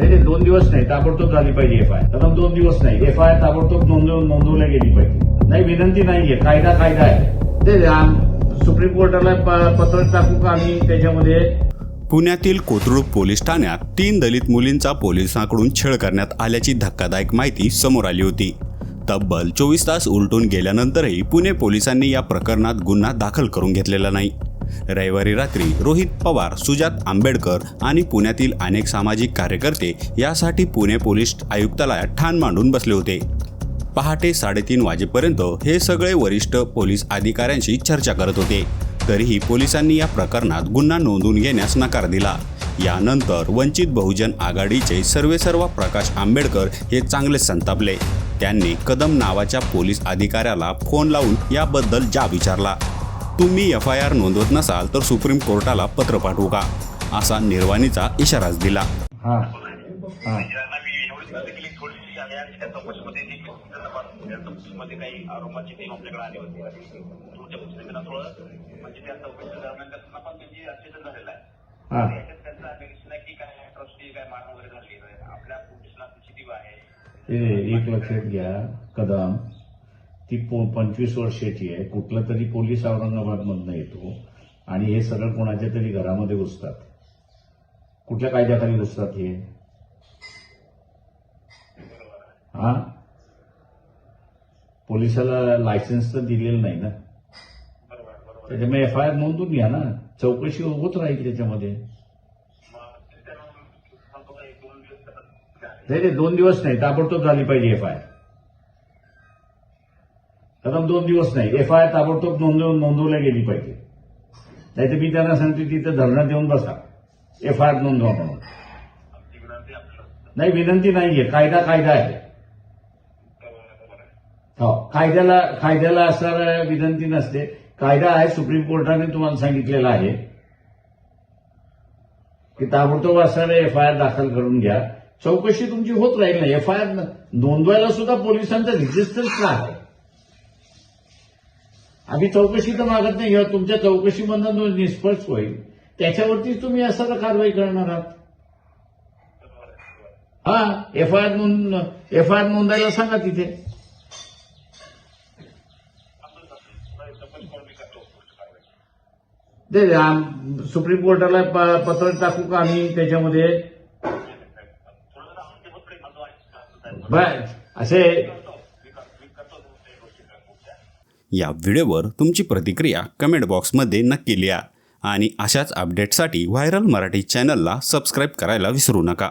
नाही नाही दोन दिवस नाही. ताबडतोब झाली पाहिजे एफ आय कारण दोन दिवस नाही. एफ आय ताबडतोब नोंदवून नोंदवल्या गेली पाहिजे. नाही विनंती नाहीये. कायदा कायदा आहे. ते सुप्रीम कोर्टाला पत्र टाकू का आम्ही त्याच्यामध्ये? पुण्यातील कोथरूड पोलीस ठाण्यात तीन दलित मुलींचा पोलिसांकडून छळ करण्यात आल्याची धक्कादायक माहिती समोर आली होती. तब्बल चोवीस तास उलटून गेल्यानंतरही पुणे पोलिसांनी या प्रकरणात गुन्हा दाखल करून घेतलेला नाही. रविवारी रात्री रोहित पवार सुजात आंबेडकर आणि पुण्यातील अनेक सामाजिक कार्यकर्ते यासाठी पुणे पोलीस आयुक्तालयात ठाण मांडून बसले होते. पहाटे साडेतीन वाजेपर्यंत हे सगळे वरिष्ठ पोलीस अधिकाऱ्यांशी चर्चा करत होते. तरीही पोलिसांनी या प्रकरणात गुन्हा नोंदवून घेण्यास नकार दिला. यानंतर वंचित बहुजन आघाडीचे सर्वेसर्वा प्रकाश आंबेडकर हे चांगलेच संतापले. त्यांनी कदम नावाच्या पोलीस अधिकाऱ्याला फोन लावून याबद्दल जा विचारला. तुम्ही एफ आय आर नोंदवत नसाल तर सुप्रीम कोर्टाला पत्र पाठवू का? असा निर्वाणीचा इशाराच दिला. हा हा. म्हणजे हा. एक लक्षात घ्या कदम. ती पो- पंचवीस वर्षाची आहे. कुठला तरी पोलीस औरंगाबाद मधनं येतो. आणि हे सगळं कोणाच्या तरी घरामध्ये घुसतात. कुठल्या कायद्याखाली घुसतात हे? हा? पोलिसाला लायसन्स तर दिलेलं नाही ना? त्याच्यामुळे एफ आय आर नोंदून घ्या ना. चौकशी होत राहील त्याच्यामध्ये. नाही नाही दोन दिवस नाही. ताबडतोब झाली पाहिजे एफ आय आर कदम दोन दिवस नाही. एफ आय आर ताबडतोब नोंदवून नोंदवल्या गेली पाहिजे. नाही तर मी त्यांना सांगते तिथं धरणं देऊन बसा. एफ आय आर नोंदवा म्हणून. विनंती नाही विनंती नाहीये. कायदा कायदा आहे. हो. कायद्याला कायद्याला असणार विनंती नसते. कायदा आहे सुप्रीम कोर्टाने तुम्हाला सांगितलेला आहे. की ताबडतोब असणारे एफ आय आर दाखल करून घ्या. चौकशी तुमची होत राहील ना. एफ आय आर नोंदवायला सुद्धा पोलिसांचा रेजिस्टन्स आहे आम्ही चौकशी तर मागत नाही किंवा तुमच्या चौकशीमधनं जो निष्पक्ष होईल त्याच्यावरतीच तुम्ही असं कारवाई करणार आहात. हा एफ आय आर नोंद एफ आय आर नोंदायला सांगा तिथे. दे सुप्रीम कोर्टाला प- पत्र टाकू का आम्ही त्याच्यामध्ये? बर असे करतो मी कर- मी करतो तुमच्या गोष्टी पुढच्या या व्हिडिओवर तुमची प्रतिक्रिया कमेंट बॉक्समध्ये नक्की लिहा. आणि अशाच अपडेटसाठी व्हायरल मराठी चॅनलला सबस्क्राईब करायला विसरू नका.